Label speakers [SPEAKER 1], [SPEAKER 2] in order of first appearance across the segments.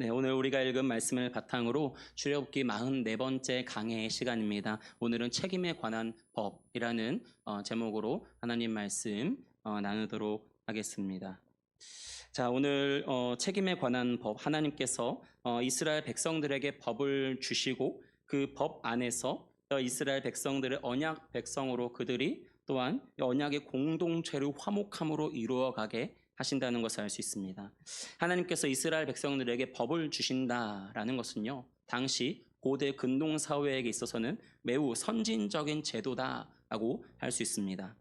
[SPEAKER 1] 네, 오늘 우리가 읽은 말씀을 바탕으로 출애굽기 44번째 강해의 시간입니다. 오늘은 책임에 관한 법이라는 어, 제목으로 하나님 말씀 어, 나누도록 하겠습니다. 자, 오늘 어, 책임에 관한 법 하나님께서 어, 이스라엘 백성들에게 법을 주시고 그 법 안에서 어, 이스라엘 백성들의 언약 백성으로 그들이 또한 언약의 공동체를 화목함으로 이루어가게 하신다는 것을 알 수 있습니다. 하나님께서 이스라엘 백성들에게 법을 주신다라는 것은요, 당시 고대 근동 사회에게 있어서는 매우 선진적인 제도다라고 할 수 있습니다.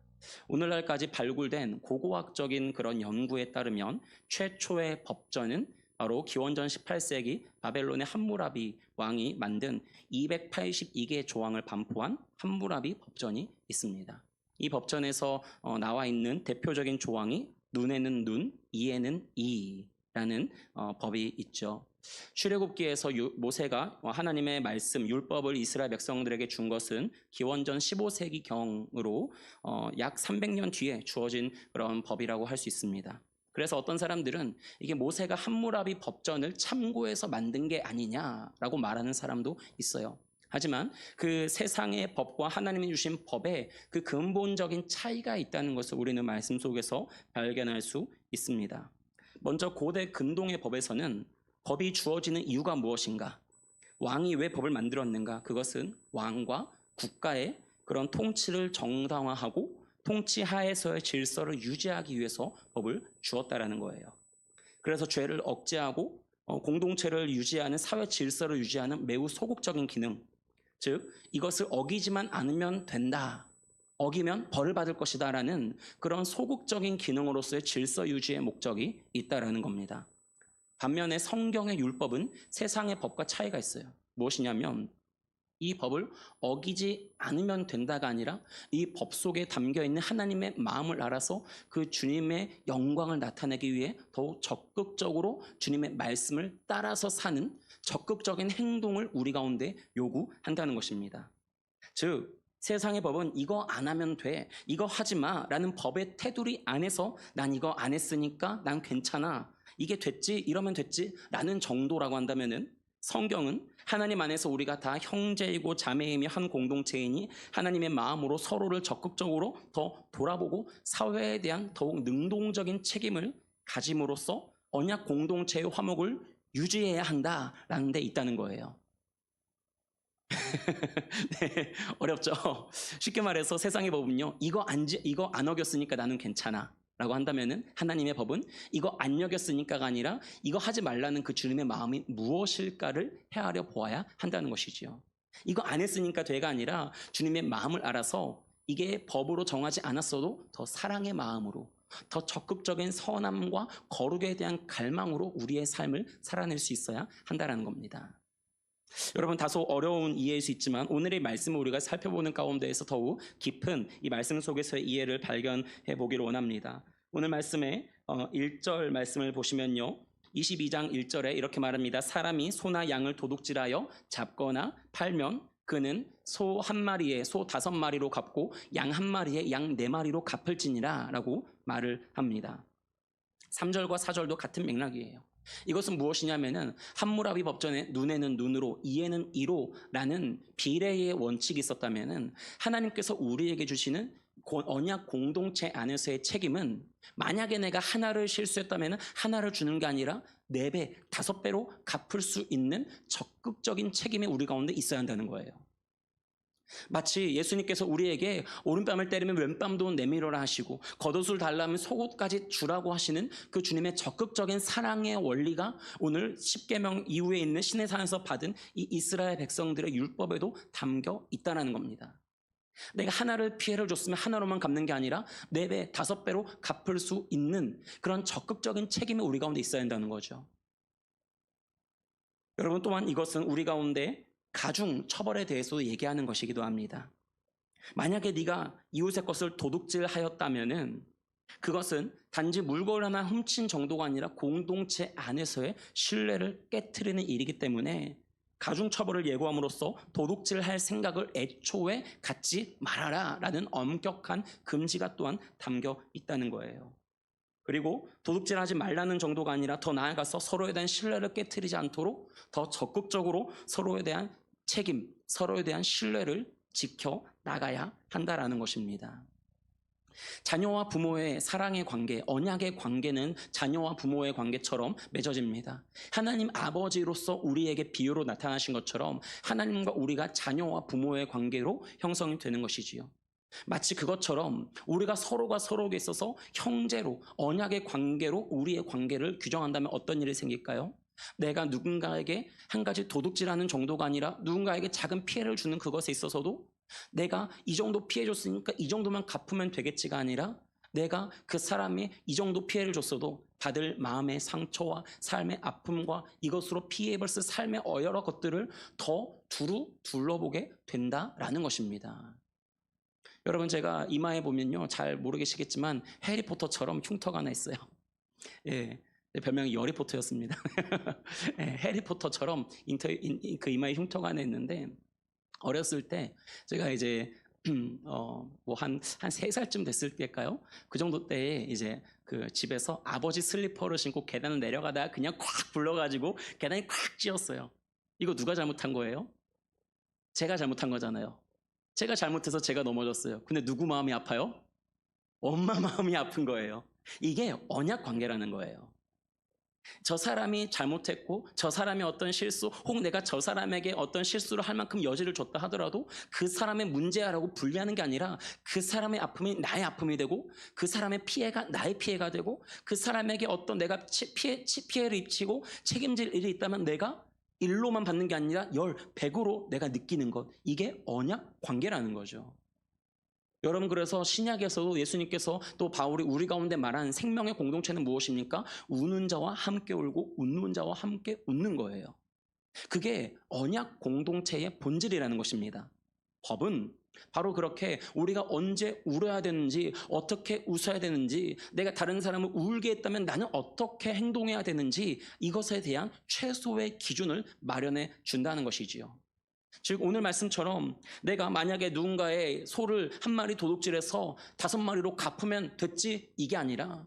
[SPEAKER 1] 오늘날까지 발굴된 고고학적인 그런 연구에 따르면 최초의 법전은 바로 기원전 18세기 바벨론의 함무라비 왕이 만든 282개의 조항을 반포한 함무라비 법전이 있습니다. 이 법전에서 어, 나와 있는 대표적인 조항이 눈에는 눈, 이에는 이라는 어, 법이 있죠. 출애굽기에서 유- 모세가 어, 하나님의 말씀 율법을 이스라엘 백성들에게 준 것은 기원전 15세기 경으로 어, 약 300년 뒤에 주어진 그런 법이라고 할 수 있습니다. 그래서 어떤 사람들은 이게 모세가 함무라비 법전을 참고해서 만든 게 아니냐라고 말하는 사람도 있어요. 하지만 그 세상의 법과 하나님이 주신 법에 그 근본적인 차이가 있다는 것을 우리는 말씀 속에서 발견할 수 있습니다. 먼저 고대 근동의 법에서는 법이 주어지는 이유가 무엇인가? 왕이 왜 법을 만들었는가? 그것은 왕과 국가의 그런 통치를 정당화하고 통치 하에서의 질서를 유지하기 위해서 법을 주었다라는 거예요. 그래서 죄를 억제하고 어, 공동체를 유지하는 사회 질서를 유지하는 매우 소극적인 기능, 즉 이것을 어기지만 않으면 된다. 어기면 벌을 받을 것이다 라는 그런 소극적인 기능으로서의 질서 유지의 목적이 있다라는 겁니다. 반면에 성경의 율법은 세상의 법과 차이가 있어요. 무엇이냐면 이 법을 어기지 않으면 된다가 아니라 이 법 속에 담겨 있는 하나님의 마음을 알아서 그 주님의 영광을 나타내기 위해 더욱 적극적으로 주님의 말씀을 따라서 사는 적극적인 행동을 우리 가운데 요구한다는 것입니다. 즉 세상의 법은 이거 안 하면 돼, 이거 하지 마 라는 법의 테두리 안에서 난 이거 안 했으니까 난 괜찮아, 이게 됐지, 이러면 됐지 라는 정도라고 한다면은 성경은 하나님 안에서 우리가 다 형제이고 자매이며 한 공동체이니 하나님의 마음으로 서로를 적극적으로 더 돌아보고 사회에 대한 더욱 능동적인 책임을 가짐으로써 언약 공동체의 화목을 유지해야 한다라는 데 있다는 거예요. 네, 어렵죠. 쉽게 말해서 세상의 법은요, 이거 안, 지- 이거 안 어겼으니까 나는 괜찮아. 라고 한다면은 하나님의 법은 이거 안 여겼으니까가 아니라 이거 하지 말라는 그 주님의 마음이 무엇일까를 헤아려 보아야 한다는 것이지요. 이거 안 했으니까 돼가 아니라 주님의 마음을 알아서 이게 법으로 정하지 않았어도 더 사랑의 마음으로 더 적극적인 선함과 거룩에 대한 갈망으로 우리의 삶을 살아낼 수 있어야 한다는 겁니다. 여러분 다소 어려운 이해일 수 있지만 오늘의 말씀을 우리가 살펴보는 가운데에서 더욱 깊은 이 말씀 속에서의 이해를 발견해 보기를 원합니다. 오늘 말씀의 어, 1절 말씀을 보시면요. 22장 1절에 이렇게 말합니다. 사람이 소나 양을 도둑질하여 잡거나 팔면 그는 소 한 마리에 소 다섯 마리로 갚고 양 한 마리에 양 네 마리로 갚을지니라 라고 말을 합니다. 3절과 4절도 같은 맥락이에요. 이것은 무엇이냐면은 함무라비 법전에 눈에는 눈으로 이에는 이로라는 비례의 원칙이 있었다면은 하나님께서 우리에게 주시는 고- 언약 공동체 안에서의 책임은 만약에 내가 하나를 실수했다면 하나를 주는 게 아니라 네 배, 다섯 배로 갚을 수 있는 적극적인 책임이 우리 가운데 있어야 한다는 거예요. 마치 예수님께서 우리에게 오른뺨을 때리면 왼뺨도 내밀어라 하시고 겉옷을 달라면 속옷까지 주라고 하시는 그 주님의 적극적인 사랑의 원리가 오늘 십계명 이후에 있는 신의 산에서 받은 이 이스라엘 백성들의 율법에도 담겨 있다는 겁니다. 내가 하나를 피해를 줬으면 하나로만 갚는 게 아니라 네 배, 다섯 배로 갚을 수 있는 그런 적극적인 책임이 우리 가운데 있어야 한다는 거죠. 여러분 또한 이것은 우리 가운데 가중 처벌에 대해서도 얘기하는 것이기도 합니다. 만약에 네가 이웃의 것을 도둑질하였다면은 그것은 단지 물건을 하나 훔친 정도가 아니라 공동체 안에서의 신뢰를 깨뜨리는 일이기 때문에 가중 처벌을 예고함으로써 도둑질할 생각을 애초에 갖지 말아라 라는 엄격한 금지가 또한 담겨 있다는 거예요. 그리고 도둑질하지 말라는 정도가 아니라 더 나아가서 서로에 대한 신뢰를 깨뜨리지 않도록 더 적극적으로 서로에 대한 책임, 서로에 대한 신뢰를 지켜 나가야 한다라는 것입니다. 자녀와 부모의 사랑의 관계, 언약의 관계는 자녀와 부모의 관계처럼 맺어집니다. 하나님 아버지로서 우리에게 비유로 나타나신 것처럼 하나님과 우리가 자녀와 부모의 관계로 형성이 되는 것이지요. 마치 그것처럼 우리가 서로가 서로에게 있어서 형제로 언약의 관계로 우리의 관계를 규정한다면 어떤 일이 생길까요? 내가 누군가에게 한 가지 도둑질하는 정도가 아니라 누군가에게 작은 피해를 주는 그것에 있어서도 내가 이 정도 피해 줬으니까 이 정도만 갚으면 되겠지가 아니라 내가 그 사람이 이 정도 피해를 줬어도 받을 마음의 상처와 삶의 아픔과 이것으로 피해 벌스 삶의 여러 것들을 더 두루 둘러보게 된다라는 것입니다. 여러분 제가 이마에 보면요 잘 모르겠시겠지만 해리포터처럼 흉터가 하나 있어요. 예, 제 별명이 여리포터였습니다. 예, 해리포터처럼 인터, 인, 인- 그 이마에 흉터가 하나 있는데 어렸을 때 제가 이제 어 뭐 한 한 세 살쯤 됐을 때일까요? 그 정도 때에 이제 그 집에서 아버지 슬리퍼를 신고 계단을 내려가다가 그냥 콱 불러가지고 계단이 콱 찧었어요. 이거 누가 잘못한 거예요? 제가 잘못한 거잖아요. 제가 잘못해서 제가 넘어졌어요. 근데 누구 마음이 아파요? 엄마 마음이 아픈 거예요. 이게 언약 관계라는 거예요. 저 사람이 잘못했고 저 사람이 어떤 실수 혹 내가 저 사람에게 어떤 실수를 할 만큼 여지를 줬다 하더라도 그 사람의 문제라고 분리하는 게 아니라 그 사람의 아픔이 나의 아픔이 되고 그 사람의 피해가 나의 피해가 되고 그 사람에게 어떤 내가 치- 피해, 치- 피해를 입히고 책임질 일이 있다면 내가 일로만 받는 게 아니라 열, 백으로 내가 느끼는 것 이게 언약 관계라는 거죠. 여러분 그래서 신약에서도 예수님께서 또 바울이 우리 가운데 말하는 생명의 공동체는 무엇입니까? 우는 자와 함께 울고 웃는 자와 함께 웃는 거예요. 그게 언약 공동체의 본질이라는 것입니다. 법은 바로 그렇게 우리가 언제 울어야 되는지 어떻게 웃어야 되는지 내가 다른 사람을 울게 했다면 나는 어떻게 행동해야 되는지 이것에 대한 최소의 기준을 마련해 준다는 것이지요. 즉 오늘 말씀처럼 내가 만약에 누군가의 소를 한 마리 도둑질해서 다섯 마리로 갚으면 됐지 이게 아니라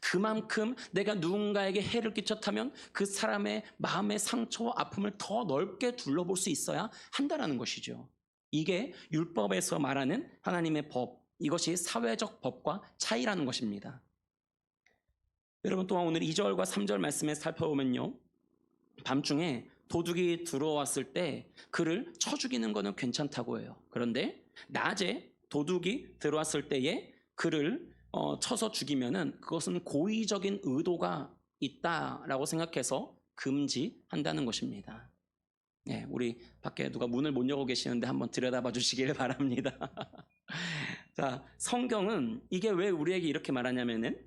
[SPEAKER 1] 그만큼 내가 누군가에게 해를 끼쳤다면 그 사람의 마음의 상처와 아픔을 더 넓게 둘러볼 수 있어야 한다라는 것이죠. 이게 율법에서 말하는 하나님의 법, 이것이 사회적 법과 차이라는 것입니다. 여러분 또한 오늘 2절과 3절 말씀에 살펴보면요. 밤중에 도둑이 들어왔을 때 그를 쳐 죽이는 것은 괜찮다고 해요. 그런데 낮에 도둑이 들어왔을 때에 그를 어, 쳐서 죽이면은 그것은 고의적인 의도가 있다라고 생각해서 금지한다는 것입니다. 네, 우리 밖에 누가 문을 못 열고 계시는데 한번 들여다봐 주시길 바랍니다. 자, 성경은 이게 왜 우리에게 이렇게 말하냐면은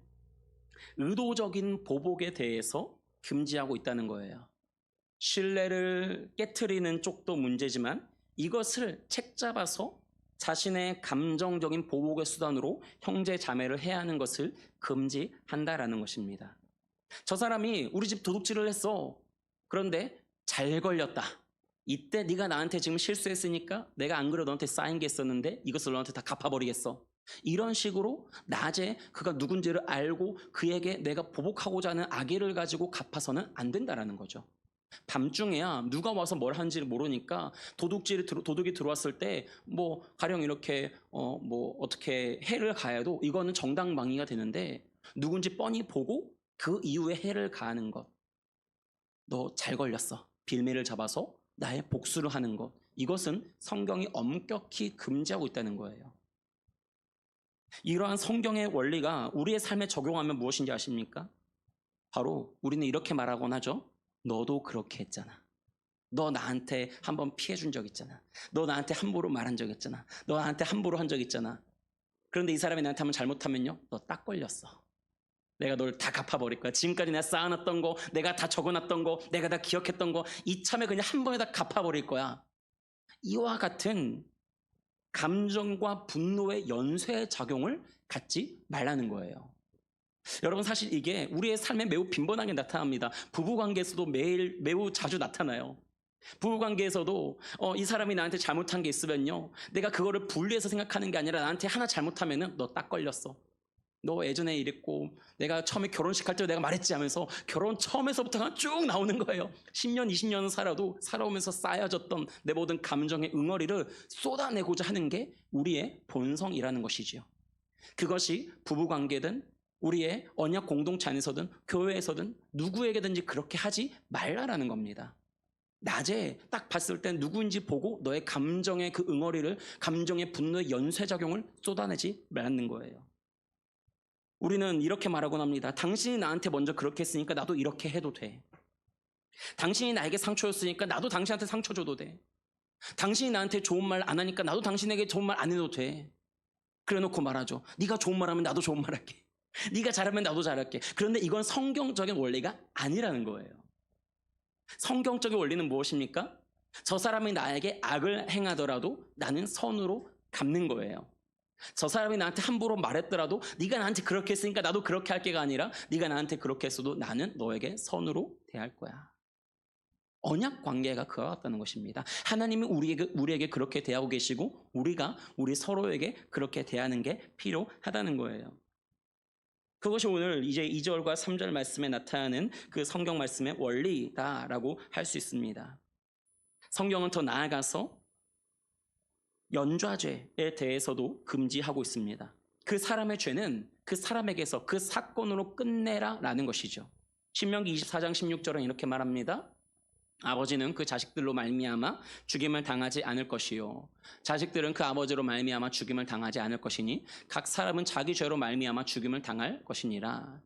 [SPEAKER 1] 의도적인 보복에 대해서 금지하고 있다는 거예요. 신뢰를 깨트리는 쪽도 문제지만 이것을 책 잡아서 자신의 감정적인 보복의 수단으로 형제 자매를 해야 하는 것을 금지한다라는 것입니다. 저 사람이 우리 집 도둑질을 했어. 그런데 잘 걸렸다. 이때 네가 나한테 지금 실수했으니까 내가 안 그래도 너한테 쌓인 게 있었는데 이것을 너한테 다 갚아버리겠어. 이런 식으로 낮에 그가 누군지를 알고 그에게 내가 보복하고자 하는 악의를 가지고 갚아서는 안 된다라는 거죠. 밤중에야 누가 와서 뭘 하는지를 모르니까 도둑질이 도둑이 들어왔을 때 뭐 가령 이렇게 어 뭐 어떻게 해를 가해도 이거는 정당방위가 되는데 누군지 뻔히 보고 그 이후에 해를 가하는 것. 너 잘 걸렸어. 빌미를 잡아서 나의 복수를 하는 것. 이것은 성경이 엄격히 금지하고 있다는 거예요. 이러한 성경의 원리가 우리의 삶에 적용하면 무엇인지 아십니까? 바로 우리는 이렇게 말하곤 하죠. 너도 그렇게 했잖아. 너 나한테 한 번 피해 준 적 있잖아. 너 나한테 함부로 말한 적 있잖아. 너 나한테 함부로 한 적 있잖아. 그런데 이 사람이 나한테 한번 잘못하면요. 너 딱 걸렸어. 내가 널 다 갚아버릴 거야. 지금까지 내가 쌓아놨던 거, 내가 다 적어놨던 거, 내가 다 기억했던 거, 이참에 그냥 한 번에 다 갚아버릴 거야. 이와 같은 감정과 분노의 연쇄 작용을 갖지 말라는 거예요. 여러분 사실 이게 우리의 삶에 매우 빈번하게 나타납니다. 부부 관계에서도 매일 매우 자주 나타나요. 부부 관계에서도 어, 이 사람이 나한테 잘못한 게 있으면요, 내가 그거를 분리해서 생각하는 게 아니라 나한테 하나 잘못하면 은 너 딱 걸렸어. 너 예전에 이랬고 내가 처음에 결혼식 할 때 내가 말했지 하면서 결혼 처음에서부터가 쭉 나오는 거예요. 10년, 20년 살아도 살아오면서 쌓여졌던 내 모든 감정의 응어리를 쏟아내고자 하는 게 우리의 본성이라는 것이지요. 그것이 부부 관계든 우리의 언약 공동체 안에서든 교회에서든 누구에게든지 그렇게 하지 말라라는 겁니다. 낮에 딱 봤을 때 누구인지 보고 너의 감정의 그 응어리를 감정의 분노의 연쇄작용을 쏟아내지 말라는 거예요. 우리는 이렇게 말하곤 합니다. 당신이 나한테 먼저 그렇게 했으니까 나도 이렇게 해도 돼. 당신이 나에게 상처였으니까 나도 당신한테 상처 줘도 돼. 당신이 나한테 좋은 말 안 하니까 나도 당신에게 좋은 말 안 해도 돼. 그래 놓고 말하죠. 네가 좋은 말 하면 나도 좋은 말 할게. 네가 잘하면 나도 잘할게. 그런데 이건 성경적인 원리가 아니라는 거예요. 성경적인 원리는 무엇입니까? 저 사람이 나에게 악을 행하더라도 나는 선으로 갚는 거예요. 저 사람이 나한테 함부로 말했더라도 네가 나한테 그렇게 했으니까 나도 그렇게 할 게가 아니라 네가 나한테 그렇게 했어도 나는 너에게 선으로 대할 거야. 언약 관계가 그와 같다는 것입니다. 하나님이 우리에게, 우리에게 그렇게 대하고 계시고 우리가 우리 서로에게 그렇게 대하는 게 필요하다는 거예요. 그것이 오늘 이제 2절과 3절 말씀에 나타나는 그 성경 말씀의 원리다라고 할 수 있습니다. 성경은 더 나아가서 연좌죄에 대해서도 금지하고 있습니다. 그 사람의 죄는 그 사람에게서 그 사건으로 끝내라라는 것이죠. 신명기 24장 16절은 이렇게 말합니다. 아버지는 그 자식들로 말미암아 죽임을 당하지 않을 것이요 자식들은 그 아버지로 말미암아 죽임을 당하지 않을 것이니 각 사람은 자기 죄로 말미암아 죽임을 당할 것이니라.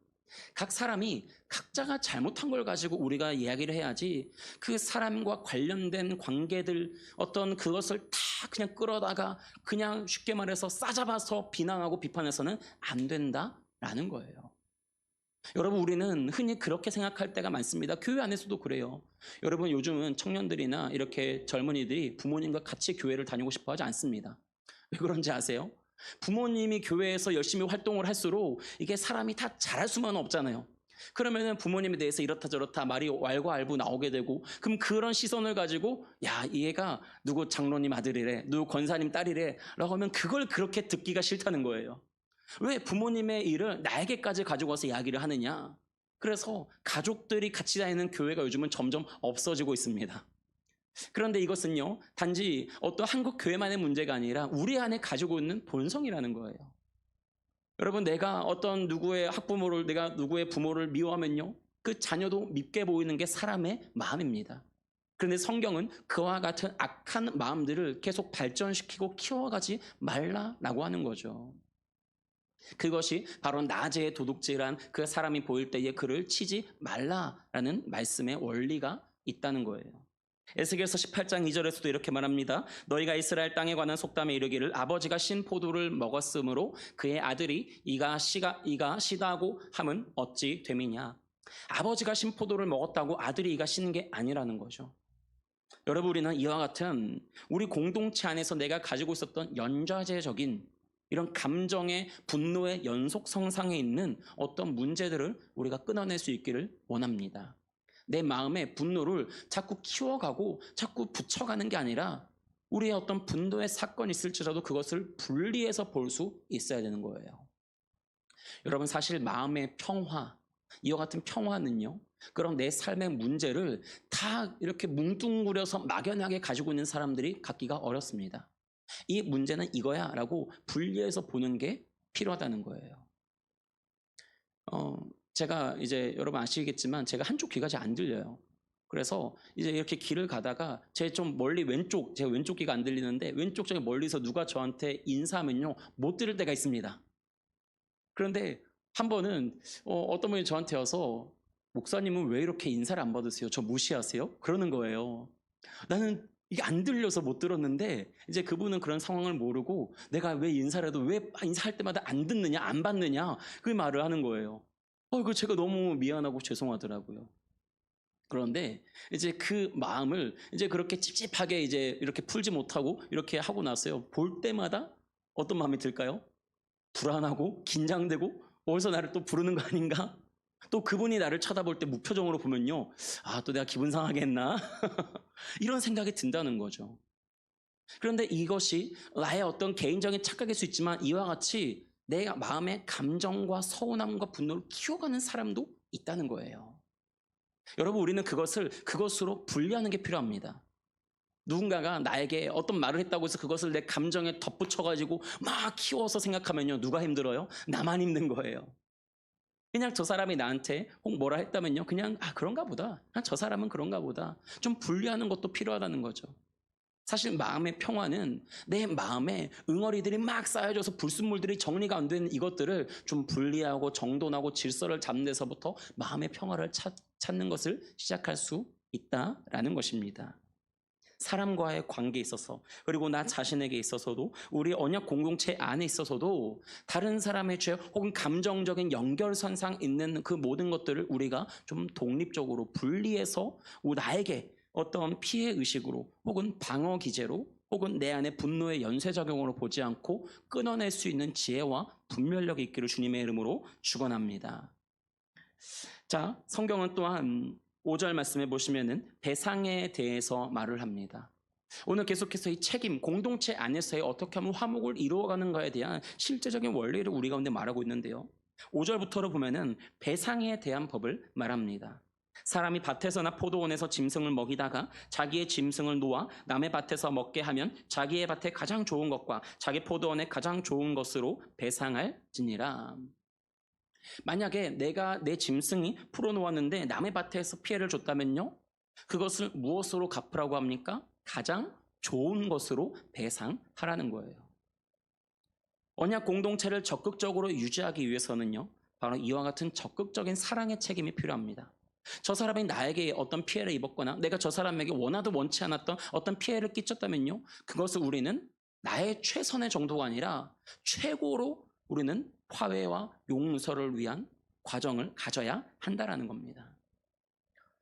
[SPEAKER 1] 각 사람이 각자가 잘못한 걸 가지고 우리가 이야기를 해야지 그 사람과 관련된 관계들 어떤 그것을 다 그냥 끌어다가 그냥 쉽게 말해서 싸잡아서 비난하고 비판해서는 안 된다라는 거예요. 여러분 우리는 흔히 그렇게 생각할 때가 많습니다. 교회 안에서도 그래요. 여러분 요즘은 청년들이나 이렇게 젊은이들이 부모님과 같이 교회를 다니고 싶어 하지 않습니다. 왜 그런지 아세요? 부모님이 교회에서 열심히 활동을 할수록 이게 사람이 다 잘할 수만 없잖아요. 그러면은 부모님에 대해서 이렇다 저렇다 말이 왈가왈부 나오게 되고 그럼 그런 시선을 가지고 야 얘가 누구 장로님 아들이래 누구 권사님 딸이래 라고 하면 그걸 그렇게 듣기가 싫다는 거예요. 왜 부모님의 일을 나에게까지 가지고 와서 이야기를 하느냐? 그래서 가족들이 같이 다니는 교회가 요즘은 점점 없어지고 있습니다. 그런데 이것은요, 단지 어떤 한국 교회만의 문제가 아니라 우리 안에 가지고 있는 본성이라는 거예요. 여러분, 내가 어떤 누구의 학부모를, 내가 누구의 부모를 미워하면요, 그 자녀도 밉게 보이는 게 사람의 마음입니다. 그런데 성경은 그와 같은 악한 마음들을 계속 발전시키고 키워가지 말라라고 하는 거죠. 그것이 바로 낮의 도둑질한 그 사람이 보일 때에 그를 치지 말라라는 말씀의 원리가 있다는 거예요. 에스겔서 18장 2절에서도 이렇게 말합니다. 너희가 이스라엘 땅에 관한 속담에 이르기를 아버지가 신 포도를 먹었으므로 그의 아들이 이가 시가 이가 시다고 함은 어찌 됨이냐? 아버지가 신 포도를 먹었다고 아들이 이가 시는 게 아니라는 거죠. 여러분 우리는 이와 같은 우리 공동체 안에서 내가 가지고 있었던 연좌제적인 이런 감정의 분노의 연속 성상에 있는 어떤 문제들을 우리가 끊어낼 수 있기를 원합니다. 내 마음의 분노를 자꾸 키워가고 자꾸 붙여가는 게 아니라 우리의 어떤 분노의 사건이 있을지라도 그것을 분리해서 볼 수 있어야 되는 거예요. 여러분 사실 마음의 평화, 이와 같은 평화는요. 그럼 내 삶의 문제를 다 이렇게 뭉뚱그려서 막연하게 가지고 있는 사람들이 갖기가 어렵습니다. 이 문제는 이거야 라고 분리해서 보는 게 필요하다는 거예요. 어, 제가 이제 여러분 아시겠지만 제가 한쪽 귀가 잘 안 들려요. 그래서 이제 이렇게 길을 가다가 제 좀 멀리 왼쪽, 제 왼쪽 귀가 안 들리는데 왼쪽 저기 멀리서 누가 저한테 인사하면요 못 들을 때가 있습니다. 그런데 한 번은 어, 어떤 분이 저한테 와서 목사님은 왜 이렇게 인사를 안 받으세요? 저 무시하세요? 그러는 거예요. 나는 이게 안 들려서 못 들었는데 이제 그분은 그런 상황을 모르고 내가 왜 인사를 해도 왜 인사할 때마다 안 듣느냐 안 받느냐 그 말을 하는 거예요. 어, 그 제가 너무 미안하고 죄송하더라고요. 그런데 이제 그 마음을 이제 그렇게 찝찝하게 이제 이렇게 풀지 못하고 이렇게 하고 나서요. 볼 때마다 어떤 마음이 들까요? 불안하고 긴장되고 어디서 나를 또 부르는 거 아닌가? 또 그분이 나를 쳐다볼 때 무표정으로 보면요. 아, 또 내가 기분 상하게 했나? 이런 생각이 든다는 거죠. 그런데 이것이 나의 어떤 개인적인 착각일 수 있지만 이와 같이 내 마음의 감정과 서운함과 분노를 키워가는 사람도 있다는 거예요. 여러분, 우리는 그것을 그것으로 분리하는 게 필요합니다. 누군가가 나에게 어떤 말을 했다고 해서 그것을 내 감정에 덧붙여가지고 막 키워서 생각하면요. 누가 힘들어요? 나만 힘든 거예요. 그냥 저 사람이 나한테 혹 뭐라 했다면요. 그냥, 아, 그런가 보다. 아, 저 사람은 그런가 보다. 좀 분리하는 것도 필요하다는 거죠. 사실 마음의 평화는 내 마음에 응어리들이 막 쌓여져서 불순물들이 정리가 안 되는 이것들을 좀 분리하고 정돈하고 질서를 잡는 데서부터 마음의 평화를 찾, 찾는 것을 시작할 수 있다라는 것입니다. 사람과의 관계에 있어서 그리고 나 자신에게 있어서도 우리 언약 공동체 안에 있어서도 다른 사람의 죄 혹은 감정적인 연결선상 있는 그 모든 것들을 우리가 좀 독립적으로 분리해서 나에게 어떤 피해 의식으로 혹은 방어 기제로 혹은 내 안에 분노의 연쇄작용으로 보지 않고 끊어낼 수 있는 지혜와 분별력이 있기를 주님의 이름으로 축원합니다. 자, 성경은 또한 5절 말씀해 보시면은 배상에 대해서 말을 합니다. 오늘 계속해서 이 책임, 공동체 안에서의 어떻게 하면 화목을 이루어가는가에 대한 실제적인 원리를 우리 가운데 말하고 있는데요. 5절부터로 보면은 배상에 대한 법을 말합니다. 사람이 밭에서나 포도원에서 짐승을 먹이다가 자기의 짐승을 놓아 남의 밭에서 먹게 하면 자기의 밭에 가장 좋은 것과 자기 포도원에 가장 좋은 것으로 배상할 지니라. 만약에 내가 내 짐승이 풀어놓았는데 남의 밭에서 피해를 줬다면요? 그것을 무엇으로 갚으라고 합니까? 가장 좋은 것으로 배상하라는 거예요. 언약 공동체를 적극적으로 유지하기 위해서는요, 바로 이와 같은 적극적인 사랑의 책임이 필요합니다. 저 사람이 나에게 어떤 피해를 입었거나 내가 저 사람에게 원하도 원치 않았던 어떤 피해를 끼쳤다면요, 그것을 우리는 나의 최선의 정도가 아니라 최고로 우리는 화해와 용서를 위한 과정을 가져야 한다라는 겁니다.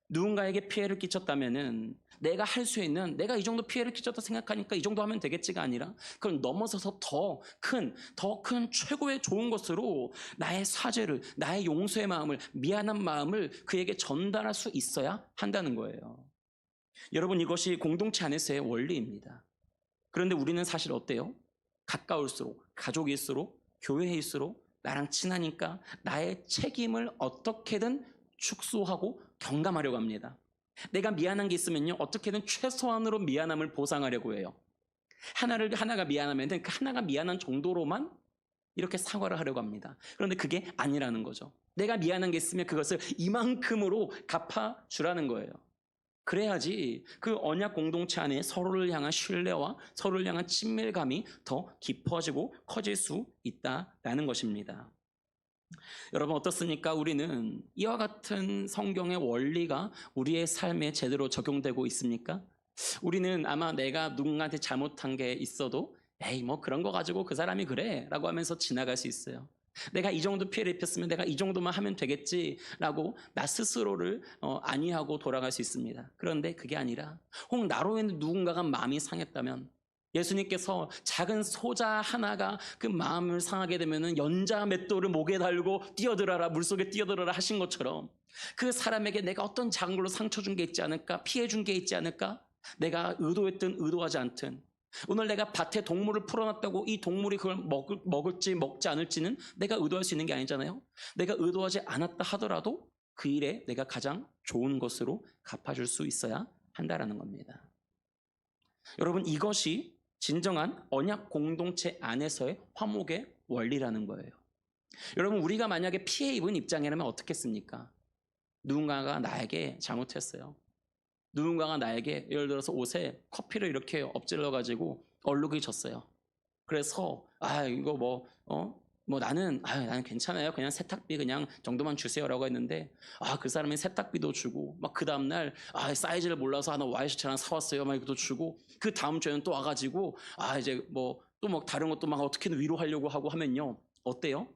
[SPEAKER 1] 누군가에게 피해를 끼쳤다면은 내가 할 수 있는 내가 이 정도 피해를 끼쳤다 생각하니까 이 정도 하면 되겠지가 아니라 그걸 넘어서서 더 큰, 더 큰 최고의 좋은 것으로 나의 사죄를, 나의 용서의 마음을, 미안한 마음을 그에게 전달할 수 있어야 한다는 거예요. 여러분 이것이 공동체 안에서의 원리입니다. 그런데 우리는 사실 어때요? 가까울수록, 가족일수록, 교회일수록 나랑 친하니까 나의 책임을 어떻게든 축소하고 경감하려고 합니다. 내가 미안한 게 있으면요, 어떻게든 최소한으로 미안함을 보상하려고 해요. 하나를, 하나가 미안하면 그 하나가 미안한 정도로만 이렇게 사과를 하려고 합니다. 그런데 그게 아니라는 거죠. 내가 미안한 게 있으면 그것을 이만큼으로 갚아 주라는 거예요. 그래야지 그 언약 공동체 안에 서로를 향한 신뢰와 서로를 향한 친밀감이 더 깊어지고 커질 수 있다라는 것입니다. 여러분 어떻습니까? 우리는 이와 같은 성경의 원리가 우리의 삶에 제대로 적용되고 있습니까? 우리는 아마 내가 누군가한테 잘못한 게 있어도 에이 뭐 그런 거 가지고 그 사람이 그래 라고 하면서 지나갈 수 있어요. 내가 이 정도 피해를 입혔으면 내가 이 정도만 하면 되겠지라고 나 스스로를 어, 안위하고 돌아갈 수 있습니다. 그런데 그게 아니라 혹 나로 인해 누군가가 마음이 상했다면 예수님께서 작은 소자 하나가 그 마음을 상하게 되면은 연자 맷돌을 목에 달고 뛰어들어라 물속에 뛰어들어라 하신 것처럼 그 사람에게 내가 어떤 작은 걸로 상처 준 게 있지 않을까 피해 준 게 있지 않을까 내가 의도했든 의도하지 않든 오늘 내가 밭에 동물을 풀어놨다고 이 동물이 그걸 먹을, 먹을지 먹지 않을지는 내가 의도할 수 있는 게 아니잖아요. 내가 의도하지 않았다 하더라도 그 일에 내가 가장 좋은 것으로 갚아줄 수 있어야 한다라는 겁니다. 여러분 이것이 진정한 언약 공동체 안에서의 화목의 원리라는 거예요. 여러분 우리가 만약에 피해 입은 입장이라면 어떻겠습니까? 누군가가 나에게 잘못했어요. 누군가가 나에게 예를 들어서 옷에 커피를 이렇게 엎질러 가지고 얼룩이 졌어요. 그래서 아 이거 뭐어 뭐 나는 아 나는 괜찮아요. 그냥 세탁비 그냥 정도만 주세요라고 했는데 아 그 사람이 세탁비도 주고 막 그 다음 날아 사이즈를 몰라서 하나 와이셔츠 하나 사왔어요. 막 이것도 주고 그 다음 주에는 또 와가지고 아 이제 뭐 또 막 다른 것도 막 어떻게든 위로하려고 하고 하면요 어때요?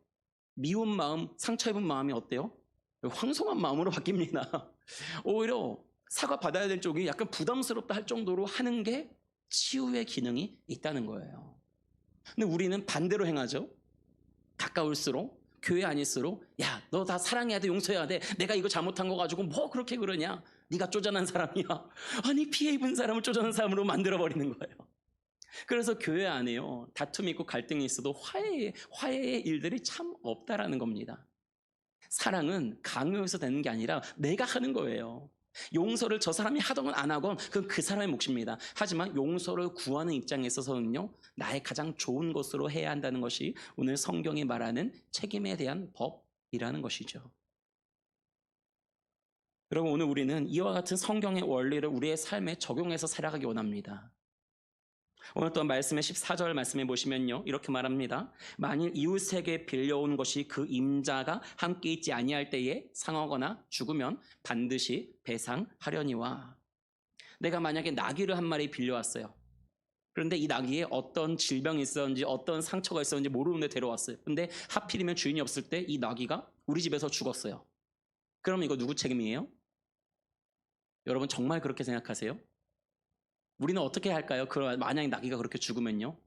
[SPEAKER 1] 미운 마음 상처 입은 마음이 어때요? 황송한 마음으로 바뀝니다. 오히려 사과 받아야 될 쪽이 약간 부담스럽다 할 정도로 하는 게 치유의 기능이 있다는 거예요. 근데 우리는 반대로 행하죠. 가까울수록 교회 아닐수록 야 너 다 사랑해야 돼 용서해야 돼 내가 이거 잘못한 거 가지고 뭐 그렇게 그러냐 네가 쪼잔한 사람이야 아니 피해 입은 사람을 쪼잔한 사람으로 만들어 버리는 거예요 그래서 교회 안에요. 다툼이 있고 갈등이 있어도 화해, 화해의 일들이 참 없다라는 겁니다. 사랑은 강요해서 되는 게 아니라 내가 하는 거예요. 용서를 저 사람이 하던 안 하건 그건 그 사람의 몫입니다. 하지만 용서를 구하는 입장에 있어서는요, 나의 가장 좋은 것으로 해야 한다는 것이 오늘 성경이 말하는 책임에 대한 법이라는 것이죠. 여러분, 오늘 우리는 이와 같은 성경의 원리를 우리의 삶에 적용해서 살아가기 원합니다. 오늘 또 말씀의 14절 말씀해 보시면요. 이렇게 말합니다. 만일 이웃에게 빌려온 것이 그 임자가 함께 있지 아니할 때에 상하거나 죽으면 반드시 배상하려니와. 내가 만약에 나귀를 한 마리 빌려왔어요. 그런데 이 나귀에 어떤 질병이 있었는지 어떤 상처가 있었는지 모르는데 데려왔어요. 근데 하필이면 주인이 없을 때 이 나귀가 우리 집에서 죽었어요. 그럼 이거 누구 책임이에요? 여러분 정말 그렇게 생각하세요? 우리는 어떻게 할까요? 그 만약에 나귀가 그렇게 죽으면요.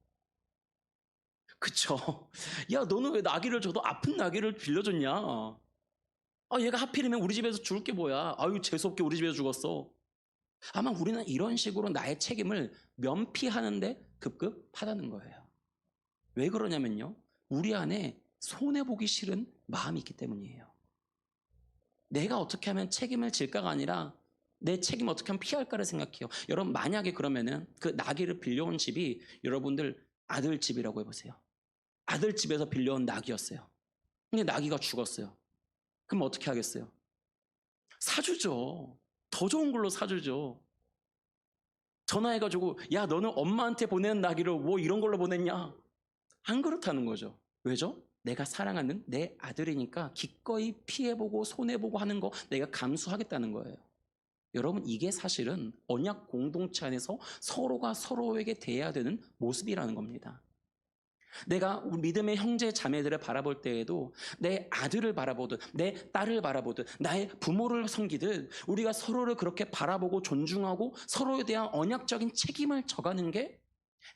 [SPEAKER 1] 그쵸? 야, 너는 왜 나귀를 줘도 아픈 나귀를 빌려줬냐? 아, 얘가 하필이면 우리 집에서 죽을 게 뭐야? 아유, 재수없게 우리 집에서 죽었어. 아마 우리는 이런 식으로 나의 책임을 면피하는데 급급하다는 거예요. 왜 그러냐면요. 우리 안에 손해보기 싫은 마음이 있기 때문이에요. 내가 어떻게 하면 책임을 질까가 아니라 내 책임 어떻게 하면 피할까를 생각해요. 여러분 만약에 그러면은 그 나귀를 빌려온 집이 여러분들 아들 집이라고 해보세요. 아들 집에서 빌려온 나귀였어요. 근데 나귀가 죽었어요. 그럼 어떻게 하겠어요? 사주죠. 더 좋은 걸로 사주죠. 전화해가지고 야 너는 엄마한테 보내는 나귀를 뭐 이런 걸로 보냈냐? 안 그렇다는 거죠. 왜죠? 내가 사랑하는 내 아들이니까 기꺼이 피해보고 손해보고 하는 거 내가 감수하겠다는 거예요. 여러분 이게 사실은 언약 공동체 안에서 서로가 서로에게 대해야 되는 모습이라는 겁니다. 내가 믿음의 형제 자매들을 바라볼 때에도 내 아들을 바라보듯 내 딸을 바라보듯 나의 부모를 섬기듯 우리가 서로를 그렇게 바라보고 존중하고 서로에 대한 언약적인 책임을 져가는 게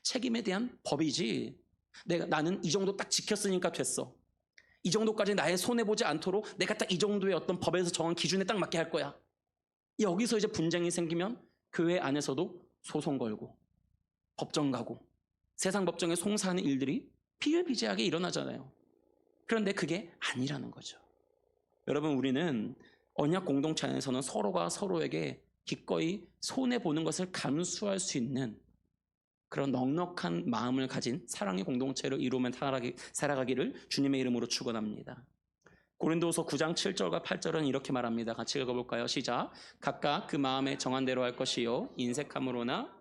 [SPEAKER 1] 책임에 대한 법이지. 내가 나는 이 정도 딱 지켰으니까 됐어. 이 정도까지 나의 손해 보지 않도록 내가 딱 이 정도의 어떤 법에서 정한 기준에 딱 맞게 할 거야 여기서 이제 분쟁이 생기면 교회 안에서도 소송 걸고 법정 가고 세상 법정에 송사하는 일들이 비일비재하게 일어나잖아요. 그런데 그게 아니라는 거죠. 여러분 우리는 언약 공동체 안에서는 서로가 서로에게 기꺼이 손해 보는 것을 감수할 수 있는 그런 넉넉한 마음을 가진 사랑의 공동체를 이루면 살아가기, 살아가기를 주님의 이름으로 축원합니다. 고린도서 9장 7절과 8절은 이렇게 말합니다. 같이 읽어볼까요? 시작. 각각 그 마음에 정한 대로 할 것이요 인색함으로나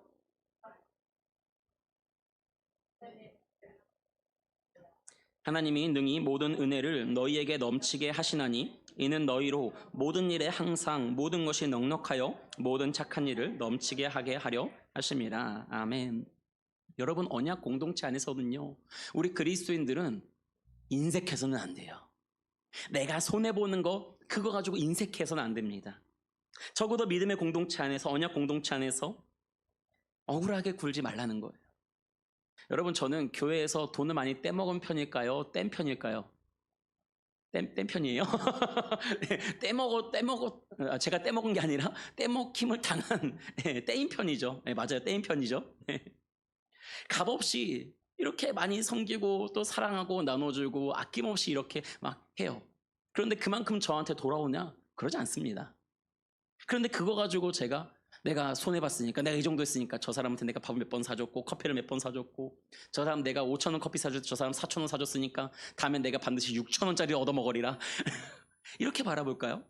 [SPEAKER 1] 하나님이 능히 모든 은혜를 너희에게 넘치게 하시나니 이는 너희로 모든 일에 항상 모든 것이 넉넉하여 모든 착한 일을 넘치게 하게 하려 하심이라. 아멘. 여러분 언약 공동체 안에서는요. 우리 그리스도인들은 인색해서는 안 돼요. 내가 손해 보는 거 그거 가지고 인색해서는 안 됩니다. 적어도 믿음의 공동체 안에서 언약 공동체 안에서 억울하게 굴지 말라는 거예요. 여러분 저는 교회에서 돈을 많이 떼먹은 편일까요? 뗀 편일까요? 뗀, 뗀 편이에요? 네, 떼먹어 떼먹어 아, 제가 떼먹은 게 아니라 떼먹힘을 당한 네, 떼인 편이죠. 네, 맞아요, 떼인 편이죠. 네. 값없이 이렇게 많이 섬기고 또 사랑하고 나눠주고 아낌없이 이렇게 막 해요. 그런데 그만큼 저한테 돌아오냐? 그러지 않습니다. 그런데 그거 가지고 제가 내가 손해봤으니까 내가 이 정도 했으니까 저 사람한테 내가 밥을 몇 번 사줬고 커피를 몇 번 사줬고 저 사람 내가 5천 원 커피 사줬 저 사람 4천 원 사줬으니까 다음엔 내가 반드시 6천 원짜리 얻어먹으리라 이렇게 바라볼까요?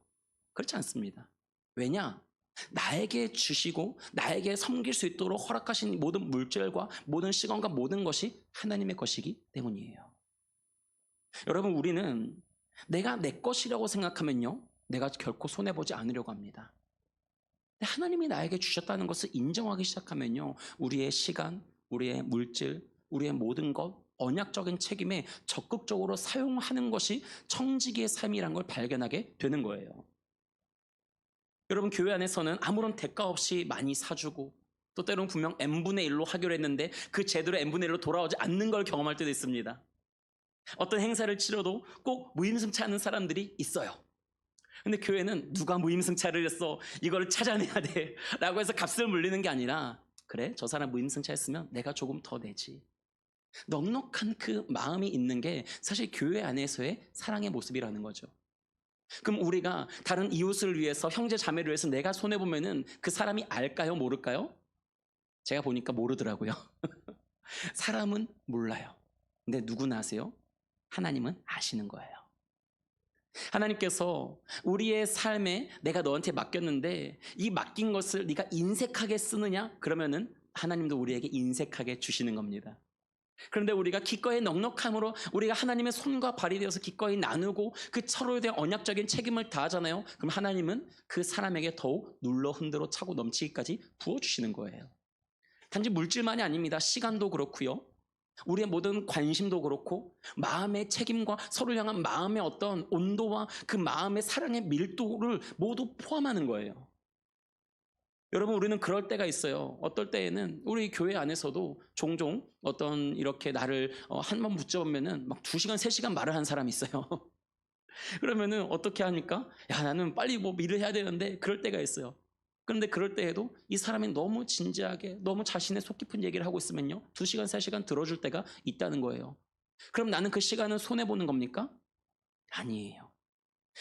[SPEAKER 1] 그렇지 않습니다. 왜냐? 나에게 주시고 나에게 섬길 수 있도록 허락하신 모든 물질과 모든 시간과 모든 것이 하나님의 것이기 때문이에요. 여러분 우리는 내가 내 것이라고 생각하면요. 내가 결코 손해보지 않으려고 합니다. 하나님이 나에게 주셨다는 것을 인정하기 시작하면요. 우리의 시간, 우리의 물질, 우리의 모든 것, 언약적인 책임에 적극적으로 사용하는 것이 청지기의 삶이란 걸 발견하게 되는 거예요. 여러분 교회 안에서는 아무런 대가 없이 많이 사주고 또 때로는 분명 n분의 1로 하기로 했는데 그 제대로 n분의 1로 돌아오지 않는 걸 경험할 때도 있습니다. 어떤 행사를 치러도 꼭 무임승차 하는 사람들이 있어요. 근데 교회는 누가 무임승차를 했어 이걸 찾아내야 돼 라고 해서 값을 물리는 게 아니라 그래 저 사람 무임승차 했으면 내가 조금 더 내지. 넉넉한 그 마음이 있는 게 사실 교회 안에서의 사랑의 모습이라는 거죠. 그럼 우리가 다른 이웃을 위해서 형제 자매를 위해서 내가 손해 보면은 그 사람이 알까요, 모를까요? 제가 보니까 모르더라고요. 사람은 몰라요. 근데 누구나 아세요? 하나님은 아시는 거예요. 하나님께서 우리의 삶에 내가 너한테 맡겼는데 이 맡긴 것을 네가 인색하게 쓰느냐? 그러면은 하나님도 우리에게 인색하게 주시는 겁니다. 그런데 우리가 기꺼이 넉넉함으로 우리가 하나님의 손과 발이 되어서 기꺼이 나누고 그 서로에 대한 언약적인 책임을 다하잖아요. 그럼 하나님은 그 사람에게 더욱 눌러 흔들어 차고 넘치기까지 부어주시는 거예요. 단지 물질만이 아닙니다. 시간도 그렇고요. 우리의 모든 관심도 그렇고 마음의 책임과 서로를 향한 마음의 어떤 온도와 그 마음의 사랑의 밀도를 모두 포함하는 거예요. 여러분 우리는 그럴 때가 있어요. 어떨 때에는 우리 교회 안에서도 종종 어떤 이렇게 나를 어, 한번 붙잡으면은 막두 시간 세 시간 말을 한 사람이 있어요. 그러면은 어떻게 하니까 야 나는 빨리 뭐 일을 해야 되는데 그럴 때가 있어요. 그런데 그럴 때에도 이 사람이 너무 진지하게 너무 자신의 속 깊은 얘기를 하고 있으면요 두 시간 세 시간 들어줄 때가 있다는 거예요. 그럼 나는 그 시간을 손해 보는 겁니까? 아니에요.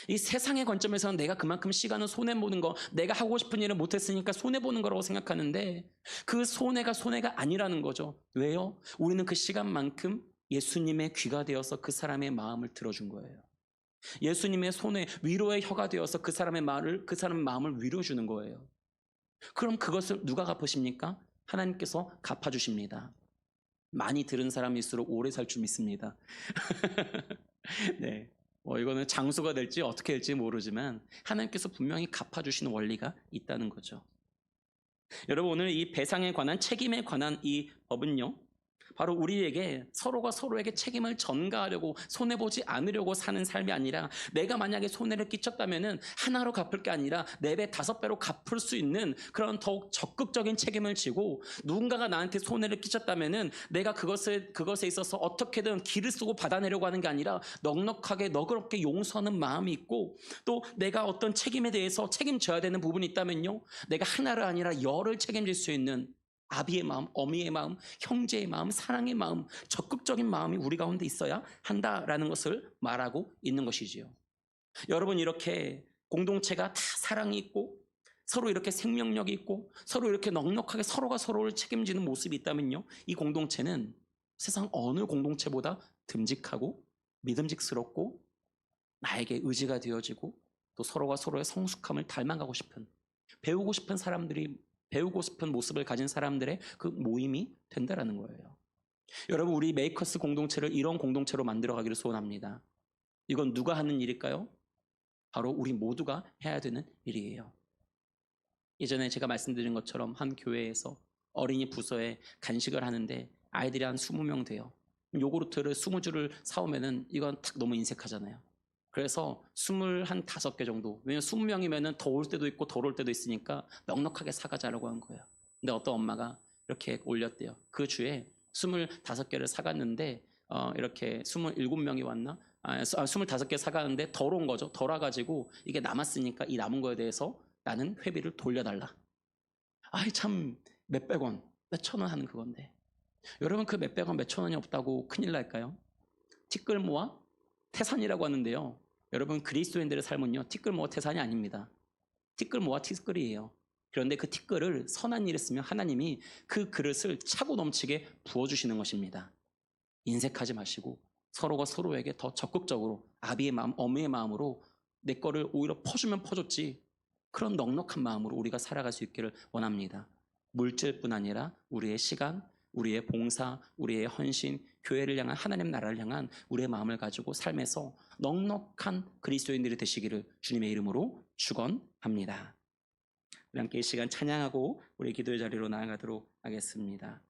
[SPEAKER 1] 이 세상의 관점에서는 내가 그만큼 시간을 손해보는 거, 내가 하고 싶은 일을 못했으니까 손해보는 거라고 생각하는데 그 손해가 손해가 아니라는 거죠. 왜요? 우리는 그 시간만큼 예수님의 귀가 되어서 그 사람의 마음을 들어준 거예요. 예수님의 손에 위로의 혀가 되어서 그 사람의 말을, 그 사람의 마음을 위로주는 거예요. 그럼 그것을 누가 갚으십니까? 하나님께서 갚아주십니다. 많이 들은 사람일수록 오래 살 줄 믿습니다. 네. 뭐 이거는 장수가 될지 어떻게 될지 모르지만 하나님께서 분명히 갚아주시는 원리가 있다는 거죠. 여러분 오늘 이 배상에 관한 책임에 관한 이 법은요. 바로 우리에게 서로가 서로에게 책임을 전가하려고 손해보지 않으려고 사는 삶이 아니라 내가 만약에 손해를 끼쳤다면은 하나로 갚을 게 아니라 네 배, 다섯 배로 갚을 수 있는 그런 더욱 적극적인 책임을 지고 누군가가 나한테 손해를 끼쳤다면은 내가 그것을, 그것에 있어서 어떻게든 길을 쓰고 받아내려고 하는 게 아니라 넉넉하게 너그럽게 용서하는 마음이 있고 또 내가 어떤 책임에 대해서 책임져야 되는 부분이 있다면요. 내가 하나를 아니라 열을 책임질 수 있는 아비의 마음, 어미의 마음, 형제의 마음, 사랑의 마음, 적극적인 마음이 우리 가운데 있어야 한다라는 것을 말하고 있는 것이지요. 여러분 이렇게 공동체가 다 사랑이 있고 서로 이렇게 생명력이 있고 서로 이렇게 넉넉하게 서로가 서로를 책임지는 모습이 있다면요. 이 공동체는 세상 어느 공동체보다 듬직하고 믿음직스럽고 나에게 의지가 되어지고 또 서로가 서로의 성숙함을 닮아가고 싶은 배우고 싶은 사람들이 배우고 싶은 모습을 가진 사람들의 그 모임이 된다라는 거예요. 여러분 우리 메이커스 공동체를 이런 공동체로 만들어 가기를 소원합니다. 이건 누가 하는 일일까요? 바로 우리 모두가 해야 되는 일이에요. 예전에 제가 말씀드린 것처럼 한 교회에서 어린이 부서에 간식을 하는데 아이들이 한 20명 돼요. 요구르트를 20주를 사오면은 이건 딱 너무 인색하잖아요. 그래서 25개 정도. 왜냐면 20명이면은 더울 때도 있고 덜 올 때도 있으니까 넉넉하게 사가자라고 한 거예요. 근데 어떤 엄마가 이렇게 올렸대요. 그 주에 25개를 사갔는데 어, 이렇게 27명이 왔나? 아, 25개 사가는데 덜 온 거죠. 덜 와가지고 이게 남았으니까 이 남은 거에 대해서 나는 회비를 돌려달라. 아이 참 몇백 원, 몇천 원 하는 그건데. 여러분 그 몇백 원, 몇천 원이 없다고 큰일 날까요? 티끌 모아 태산이라고 하는데요. 여러분 그리스도인들의 삶은요. 티끌 모아 태산이 아닙니다. 티끌 모아 티끌이에요. 그런데 그 티끌을 선한 일에 쓰면 하나님이 그 그릇을 차고 넘치게 부어주시는 것입니다. 인색하지 마시고 서로가 서로에게 더 적극적으로 아비의 마음, 어미의 마음으로 내 거를 오히려 퍼주면 퍼줬지 그런 넉넉한 마음으로 우리가 살아갈 수 있기를 원합니다. 물질뿐 아니라 우리의 시간, 우리의 봉사, 우리의 헌신, 교회를 향한 하나님 나라를 향한 우리의 마음을 가지고 삶에서 넉넉한 그리스도인들이 되시기를 주님의 이름으로 축원합니다. 함께 이 시간 찬양하고 우리 기도의 자리로 나아가도록 하겠습니다.